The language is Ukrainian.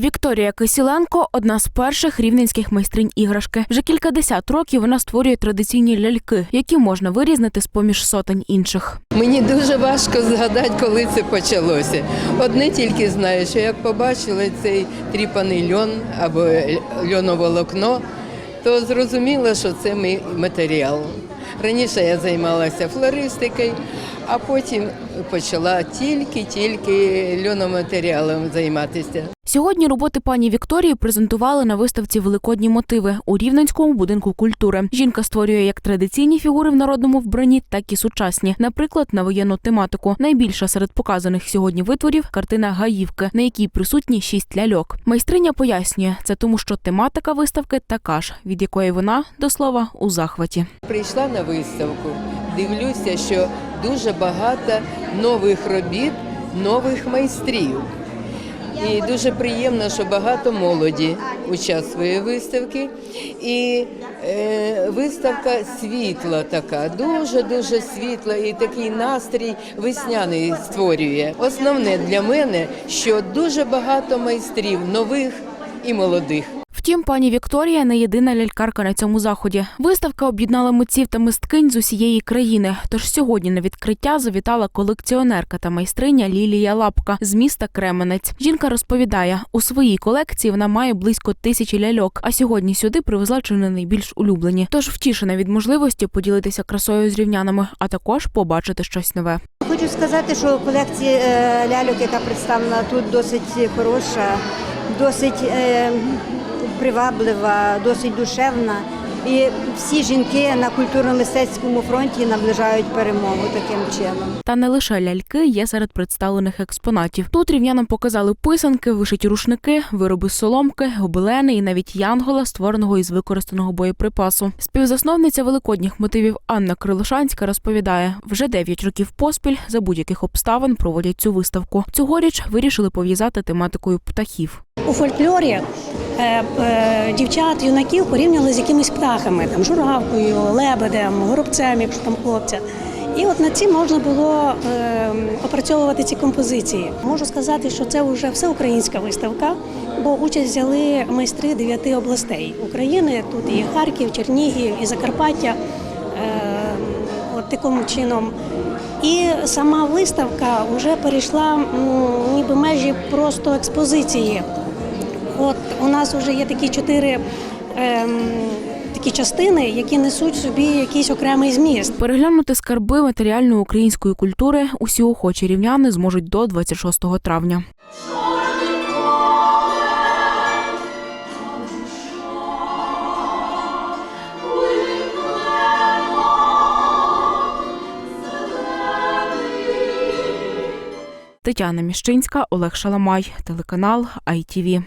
Вікторія Кисіленко одна з перших рівненських майстринь іграшки. Вже кількадесят років вона створює традиційні ляльки, які можна вирізнити з поміж сотень інших. Мені дуже важко згадати, коли це почалося. Одне тільки знаю, що як побачила цей тріпаний льон або льоноволокно, то зрозуміла, що це мій матеріал. Раніше я займалася флористикою, а потім почала тільки-тільки льономатеріалом займатися. Сьогодні роботи пані Вікторії презентували на виставці Великодні мотиви у Рівненському будинку культури. Жінка створює як традиційні фігури в народному вбранні, так і сучасні, наприклад, на воєнну тематику. Найбільша серед показаних сьогодні витворів картина Гаївки, на якій присутні шість ляльок. Майстриня пояснює, це тому, що тематика виставки така ж, від якої вона до слова у захваті. Прийшла на виставку, дивлюся, що дуже багато нових робіт, нових майстрів. І дуже приємно, що багато молоді участвує в виставці. І е, виставка світла така, дуже-дуже світла, і такий настрій весняний створює. Основне для мене, що дуже багато майстрів нових і молодих. Втім, пані Вікторія не єдина лялькарка на цьому заході. Виставка об'єднала митців та мисткинь з усієї країни. Тож сьогодні на відкриття завітала колекціонерка та майстриня Лілія Лапка з міста Кременець. Жінка розповідає, у своїй колекції вона має близько тисячі ляльок, а сьогодні сюди привезла чи не найбільш улюблені. Тож втішена від можливості поділитися красою з рівнянами, а також побачити щось нове. Хочу сказати, що колекція е, ляльок, яка представлена тут, досить хороша, досить е, приваблива, досить душевна. І всі жінки на культурно-мистецькому фронті наближають перемогу таким чином. Та не лише ляльки є серед представлених експонатів. Тут рівнянам показали писанки, вишиті рушники, вироби з соломки, гобелени і навіть янгола, створеного із використаного боєприпасу. Співзасновниця великодніх мотивів Анна Крилошанська розповідає, вже 9 років поспіль за будь-яких обставин проводять цю виставку. Цьогоріч вирішили пов'язати тематикою птахів. У фольклорі дівчат, юнаків порівняли з якимись птахами, там журавкою, лебедем, горобцем, якщо там хлопця. І от над цим можна було е, опрацьовувати ці композиції. Можу сказати, що це вже всеукраїнська виставка, бо участь взяли майстри дев'яти областей України. Тут і Харків, Чернігів, і Закарпаття. Е, от таким чином. І сама виставка вже перейшла ніби межі просто експозиції. От у нас вже є такі чотири ем, такі частини, які несуть собі якийсь окремий зміст. Переглянути скарби матеріальної української культури усі охочі рівняни зможуть до 26 травня. Тетяна Міщинська, Олег Шаламай, телеканал ITV.